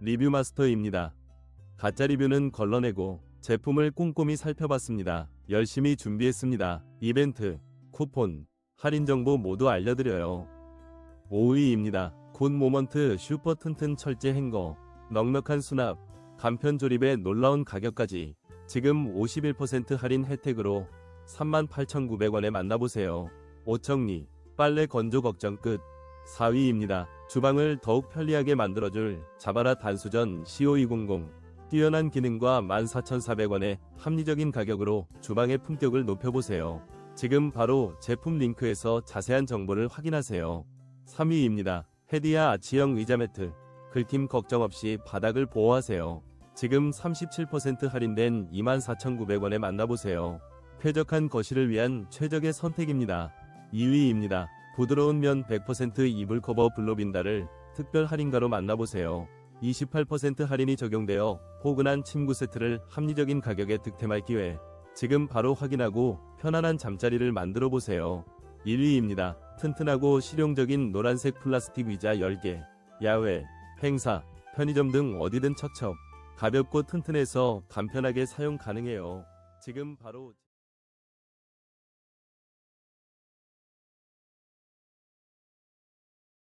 리뷰 마스터입니다. 가짜 리뷰는 걸러내고 제품을 꼼꼼히 살펴봤습니다. 열심히 준비했습니다. 이벤트, 쿠폰, 할인 정보 모두 알려드려요. 5위입니다. 굿 모먼트 슈퍼 튼튼 철제 행거, 넉넉한 수납, 간편 조립에 놀라운 가격까지 지금 51% 할인 혜택으로 38,900원에 만나보세요. 오청리, 빨래 건조 걱정 끝. 4위입니다. 주방을 더욱 편리하게 만들어줄 자바라 단수전 CO200. 뛰어난 기능과 14,400원의 합리적인 가격으로 주방의 품격을 높여보세요. 지금 바로 제품 링크에서 자세한 정보를 확인하세요. 3위입니다. 헤디야 아치형 의자 매트. 긁힘 걱정 없이 바닥을 보호하세요. 지금 37% 할인된 24,900원에 만나보세요. 쾌적한 거실을 위한 최적의 선택입니다. 2위입니다. 부드러운 면 100% 이불 커버 블로빈다를 특별 할인가로 만나보세요. 28% 할인이 적용되어 포근한 침구 세트를 합리적인 가격에 득템할 기회. 지금 바로 확인하고 편안한 잠자리를 만들어 보세요. 1위입니다. 튼튼하고 실용적인 노란색 플라스틱 의자 10개. 야외, 행사, 편의점 등 어디든 척척. 가볍고 튼튼해서 간편하게 사용 가능해요. 지금 바로